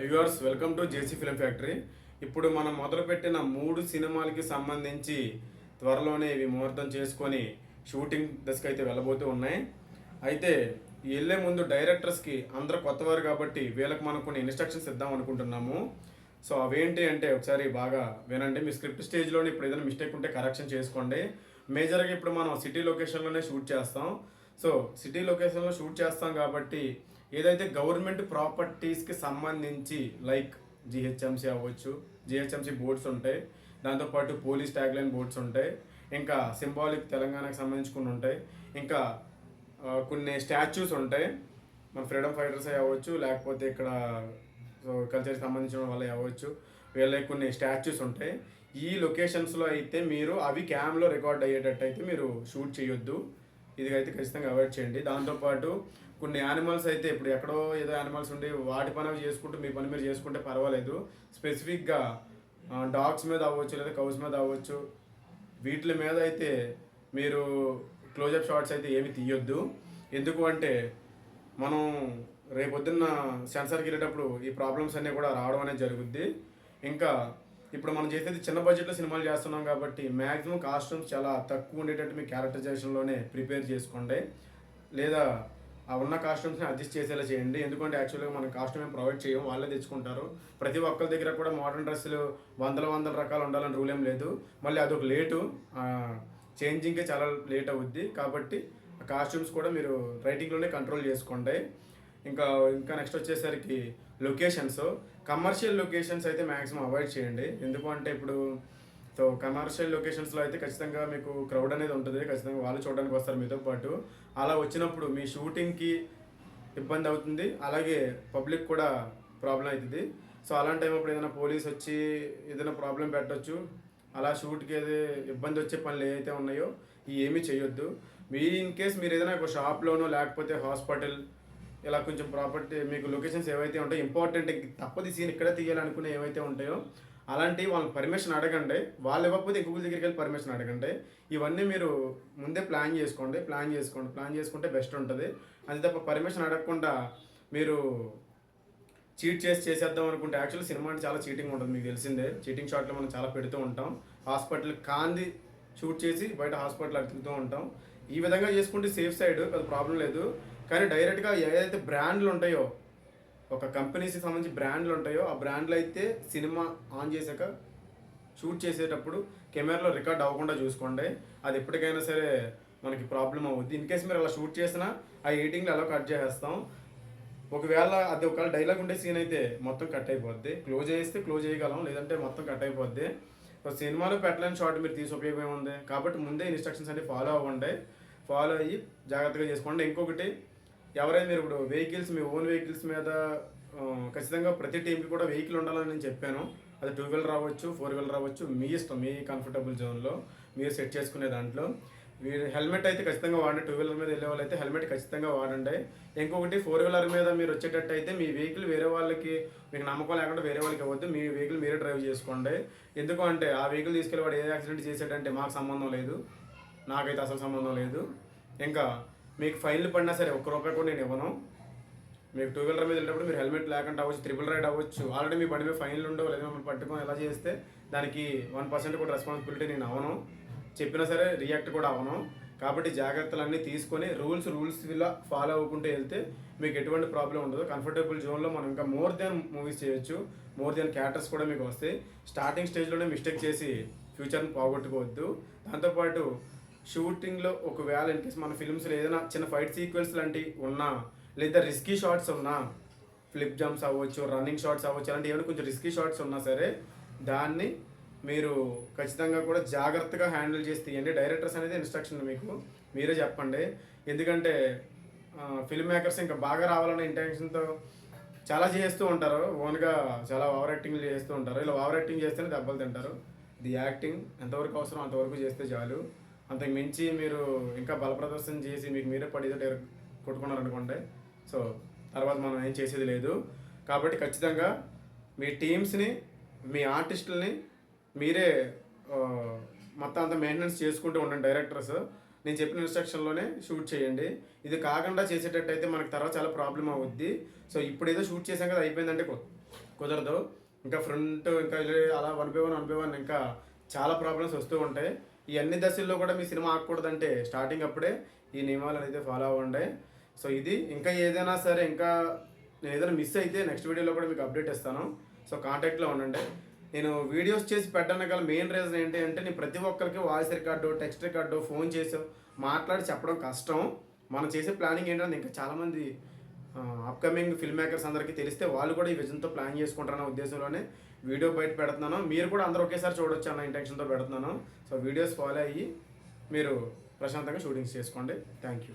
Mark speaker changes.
Speaker 1: Viewers welcome to JC Film Factory ఇప్పుడు మనం మొదలుపెట్టిన మూడు సినిమాలకి సంబంధించి త్వరలోనే ఇవి ముహూర్తం చేసుకొని షూటింగ్ దశకు అయితే వెళ్ళబోతూ ఉన్నాయి. అయితే వెళ్ళే ముందు డైరెక్టర్స్కి అందరూ కొత్తవారు కాబట్టి వీళ్ళకి మనం కొన్ని ఇన్స్ట్రక్షన్స్ ఇద్దాం అనుకుంటున్నాము. సో అవేంటి అంటే ఒకసారి బాగా వినండి. మీ స్క్రిప్ట్ స్టేజ్లోనే ఇప్పుడు ఏదైనా మిస్టేక్ ఉంటే కరెక్షన్ చేసుకోండి. మేజర్గా ఇప్పుడు మనం సిటీ లొకేషన్లోనే షూట్ చేస్తాం. సో సిటీ లొకేషన్లో షూట్ చేస్తాం కాబట్టి ఏదైతే గవర్నమెంట్ ప్రాపర్టీస్కి సంబంధించి లైక్ జిహెచ్ఎంసీ అవ్వచ్చు జిహెచ్ఎంసీ బోర్డ్స్ ఉంటాయి దాంతోపాటు పోలీస్ ట్యాగ్ లైన్ బోర్డ్స్ ఉంటాయి ఇంకా సింబాలిక్ తెలంగాణకు సంబంధించి కొన్ని ఉంటాయి ఇంకా కొన్ని స్టాచ్యూస్ ఉంటాయి మన ఫ్రీడమ్ ఫైటర్స్ అవ్వచ్చు లేకపోతే ఇక్కడ సో కల్చర్కి సంబంధించిన వాళ్ళు అవ్వచ్చు వీళ్ళకి కొన్ని స్టాచ్యూస్ ఉంటాయి. ఈ లొకేషన్స్లో అయితే మీరు అవి క్యామ్లో రికార్డ్ అయ్యేటట్టు అయితే మీరు షూట్ చేయొద్దు. ఇది అయితే ఖచ్చితంగా అవాయిడ్ చేయండి. దాంతోపాటు కొన్ని యానిమల్స్ అయితే ఇప్పుడు ఎక్కడో ఏదో యానిమల్స్ ఉండి వాటి పని అవి చేసుకుంటూ మీ పని మీరు చేసుకుంటే పర్వాలేదు. స్పెసిఫిక్గా డాగ్స్ మీద అవ్వచ్చు లేదా కౌస్ మీద అవ్వచ్చు. వీటి మీద అయితే మీరు క్లోజప్ షాట్స్ అయితే ఏమి తీయొద్దు. ఎందుకు అంటే మనం రేపొద్దున్న సెన్సార్కి వెళ్ళేటప్పుడు ఈ ప్రాబ్లమ్స్ అన్నీ కూడా రావడం అనేది జరుగుద్ది. ఇంకా ఇప్పుడు మనం చేసేది చిన్న బడ్జెట్లో సినిమాలు చేస్తున్నాం కాబట్టి మ్యాక్సిమం కాస్ట్యూమ్స్ చాలా తక్కువ ఉండేటట్టు మీ క్యారెక్టరైజేషన్లోనే ప్రిపేర్ చేసుకోండి. లేదా ఆ ఉన్న కాస్ట్యూమ్స్ని అడ్జస్ట్ చేసేలా చేయండి. ఎందుకంటే యాక్చువల్గా మనం కాస్ట్యూమ్ ఏం ప్రొవైడ్ చేయం వాళ్ళే తెచ్చుకుంటారు. ప్రతి ఒక్కరి దగ్గర కూడా మోడర్న్ డ్రెస్సులు వందల వందల రకాలు ఉండాలని రూల్ ఏం లేదు. మళ్ళీ అదొక లేటు చేంజింగ్కే చాలా లేట్ అవుద్ది. కాబట్టి ఆ కాస్ట్యూమ్స్ కూడా మీరు రైటింగ్లోనే కంట్రోల్ చేసుకోండి. ఇంకా ఇంకా నెక్స్ట్ వచ్చేసరికి లొకేషన్స్ కమర్షియల్ లొకేషన్స్ అయితే మ్యాక్సిమం అవాయిడ్ చేయండి. ఎందుకు అంటే ఇప్పుడు సో కమర్షియల్ లొకేషన్స్లో అయితే ఖచ్చితంగా మీకు క్రౌడ్ అనేది ఉంటుంది. ఖచ్చితంగా వాళ్ళు చూడడానికి వస్తారు మీతో పాటు. అలా వచ్చినప్పుడు మీ షూటింగ్కి ఇబ్బంది అవుతుంది. అలాగే పబ్లిక్ కూడా ప్రాబ్లం అవుతుంది. సో అలాంటి టైం అప్పుడు ఏదైనా పోలీస్ వచ్చి ఏదైనా ప్రాబ్లం పెట్టొచ్చు. అలా షూట్కి ఏది ఇబ్బంది వచ్చే పనులు ఏవైతే ఉన్నాయో ఇవి ఏమీ చేయొద్దు. మీ ఇన్ కేస్ మీరు ఏదైనా ఒక షాప్లోనో లేకపోతే హాస్పిటల్ ఇలా కొంచెం ప్రాపర్టీ మీకు లొకేషన్స్ ఏవైతే ఉంటాయో ఇంపార్టెంట్ తప్పది సీన్ ఇక్కడే తీయాలనుకునే ఏవైతే ఉంటాయో అలాంటి వాళ్ళకి పర్మిషన్ అడగండి. వాళ్ళు ఇవ్వకపోతే ఇంకొకరి దగ్గరికి వెళ్ళి పర్మిషన్ అడగండి. ఇవన్నీ మీరు ముందే ప్లాన్ చేసుకోండి ప్లాన్ చేసుకోండి ప్లాన్ చేసుకుంటే బెస్ట్ ఉంటుంది. అంతే తప్ప పర్మిషన్ అడగకుండా మీరు చీట్ చేసి చేసేద్దాం అనుకుంటే యాక్చువల్లీ సినిమా అంటే చాలా చీటింగ్ ఉంటుంది మీకు తెలిసిందే. చీటింగ్ షాట్లు మనం చాలా పెడుతూ ఉంటాం. హాస్పిటల్ కాంది షూట్ చేసి బయట హాస్పిటల్ అడుగుతూ ఉంటాం. ఈ విధంగా చేసుకుంటే సేఫ్ సైడ్ అది ప్రాబ్లం లేదు. కానీ డైరెక్ట్గా ఏదైతే బ్రాండ్లు ఉంటాయో ఒక కంపెనీస్కి సంబంధించి బ్రాండ్లు ఉంటాయో ఆ బ్రాండ్లు అయితే సినిమా ఆన్ చేశాక షూట్ చేసేటప్పుడు కెమెరాలో రికార్డ్ అవ్వకుండా చూసుకోండి. అది ఎప్పటికైనా సరే మనకి ప్రాబ్లం అవుద్ది. ఇన్ కేస్ మీరు అలా షూట్ చేసినా ఆ ఎడిటింగ్లో అలా కట్ చేసేస్తాం. ఒకవేళ అది ఒకవేళ డైలాగ్ ఉండే సీన్ అయితే మొత్తం కట్ అయిపోద్ది. క్లోజ్ చేస్తే క్లోజ్ చేయగలం లేదంటే మొత్తం కట్ అయిపోద్ది. సినిమాలో పెట్టలేని షార్ట్ మీరు తీసి ఉపయోగం ఉంది కాబట్టి ముందే ఇన్స్ట్రక్షన్స్ అన్ని ఫాలో అవ్వండి. ఫాలో అయ్యి జాగ్రత్తగా చేసుకోండి. ఇంకొకటి ఎవరైనా మీరు ఇప్పుడు వెహికల్స్ మీ ఓన్ వెహికల్స్ మీద ఖచ్చితంగా ప్రతి టీంకి కూడా వెహికల్ ఉండాలని నేను చెప్పాను. అది టూ వీలర్ రావచ్చు ఫోర్ వీలర్ రావచ్చు మీ ఇష్టం మీ కంఫర్టబుల్ జోన్లో మీరు సెట్ చేసుకునే దాంట్లో. మీరు హెల్మెట్ అయితే ఖచ్చితంగా వాడండి. టూ వీలర్ మీద వెళ్ళే వాళ్ళు అయితే హెల్మెట్ ఖచ్చితంగా వాడండి. ఇంకొకటి ఫోర్ వీలర్ మీద మీరు వచ్చేటట్టు అయితే మీ వెహికల్ వేరే వాళ్ళకి మీకు నమ్మకం లేకుండా వేరే వాళ్ళకి ఇవ్వద్దు. మీ వెహికల్ మీరే డ్రైవ్ చేసుకోండి. ఎందుకు అంటే ఆ వెహికల్ తీసుకెళ్ళి వాడు ఏ యాక్సిడెంట్ చేసాడంటే మాకు సంబంధం లేదు. నాకైతే అసలు సంబంధం లేదు. ఇంకా మీకు ఫైన్లు పడినా సరే ఒక్క రూపాయి కూడా నేను ఇవ్వను. మీకు టూ వీలర్ మీద వెళ్ళేటప్పుడు మీరు హెల్మెట్ లేకుండా అవ్వచ్చు ట్రిపుల్ రైడ్ అవ్వచ్చు ఆల్రెడీ మీ బండి మీద ఫైన్లు ఉండవు లేదా మిమ్మల్ని పట్టుకొని ఎలా చేస్తే దానికి వన్ పర్సెంట్ కూడా రెస్పాన్సిబిలిటీ నేను అవను చెప్పినా సరే రియాక్ట్ కూడా అవను కాబట్టి జాగ్రత్తలన్నీ తీసుకొని రూల్స్ రూల్స్ ఇలా ఫాలో అవ్వకుంటూ వెళ్తే మీకు ఎటువంటి ప్రాబ్లం ఉండదు. కంఫర్టబుల్ జోన్లో మనం ఇంకా మోర్ దెన్ మూవీస్ చేయొచ్చు. మోర్ దెన్ క్యారెక్టర్స్ కూడా మీకు వస్తాయి. స్టార్టింగ్ స్టేజ్లోనే మిస్టేక్ చేసి ఫ్యూచర్ని పోగొట్టుకోవద్దు. దాంతోపాటు షూటింగ్లో ఒకవేళ ఇన్కేస్ మన ఫిల్మ్స్లో ఏదైనా చిన్న ఫైట్ సీక్వెన్స్ లాంటివి ఉన్నా లేదా రిస్కీ షార్ట్స్ ఉన్నా ఫ్లిప్ జంప్స్ అవ్వచ్చు రన్నింగ్ షార్ట్స్ అవ్వచ్చు అలాంటి ఏమైనా కొంచెం రిస్కీ షార్ట్స్ ఉన్నా సరే దాన్ని మీరు ఖచ్చితంగా కూడా జాగ్రత్తగా హ్యాండిల్ చేసి తీయండి. డైరెక్టర్స్ అనేది ఇన్స్ట్రక్షన్ మీకు. మీరే చెప్పండి. ఎందుకంటే ఫిల్మ్ మేకర్స్ ఇంకా బాగా రావాలనే ఇంటెన్షన్తో చాలా చేస్తూ ఉంటారు. ఓన్గా చాలా ఓవర్ యాక్టింగ్లు చేస్తూ ఉంటారు. ఇలా ఓవర్ యాక్టింగ్ చేస్తేనే దెబ్బలు తింటారు. ది యాక్టింగ్ ఎంతవరకు అవసరం అంతవరకు చేస్తే చాలు. అంతకు మించి మీరు ఇంకా బలప్రదర్శన చేసి మీకు మీరే పడి కొట్టుకున్నారనుకోండి. సో తర్వాత మనం ఏం చేసేది లేదు. కాబట్టి ఖచ్చితంగా మీ టీమ్స్ని మీ ఆర్టిస్టులని మీరే మొత్తం అంతా మెయింటెనెన్స్ చేసుకుంటూ ఉండండి డైరెక్టర్స్. నేను చెప్పిన ఇన్స్ట్రక్షన్లోనే షూట్ చేయండి. ఇది కాకుండా చేసేటట్టు అయితే మనకు తర్వాత చాలా ప్రాబ్లం అవుద్ది. సో ఇప్పుడు ఏదో షూట్ చేసాం కదా అయిపోయిందంటే కుదరదు. ఇంకా ఫ్రంట్ ఇంకా అలా one by one one by one ఇంకా చాలా ప్రాబ్లమ్స్ వస్తూ ఉంటాయి. ఈ అన్ని దశల్లో కూడా మీ సినిమా ఆగకూడదంటే స్టార్టింగ్ అప్పుడే ఈ నియమాలు అయితే ఫాలో అవ్వండి. సో ఇది ఇంకా ఏదైనా సరే ఇంకా నేను ఏదైనా మిస్ అయితే నెక్స్ట్ వీడియోలో కూడా మీకు అప్డేట్ ఇస్తాను. సో కాంటాక్ట్లో ఉండండి. నేను వీడియోస్ చేసి పెట్టడానికి గల మెయిన్ రీజన్ ఏంటి అంటే నేను ప్రతి ఒక్కరికి voice record text record phone చేసి మాట్లాడి చెప్పడం కష్టం. మనం చేసే ప్లానింగ్ ఏంటంటే ఇంకా చాలామంది అప్కమింగ్ ఫిల్మ్ మేకర్స్ అందరికీ తెలిస్తే వాళ్ళు కూడా ఈ విజన్తో ప్లాన్ చేసుకుంటారన్న ఉద్దేశంలోనే వీడియో బయట పెడుతున్నాను. మీరు కూడా అందరూ ఒకేసారి చూడొచ్చు అన్న ఇంటెన్షన్తో పెడుతున్నాను. సో వీడియోస్ ఫాలో అయ్యి మీరు ప్రశాంతంగా షూటింగ్స్ చేసుకోండి. Thank you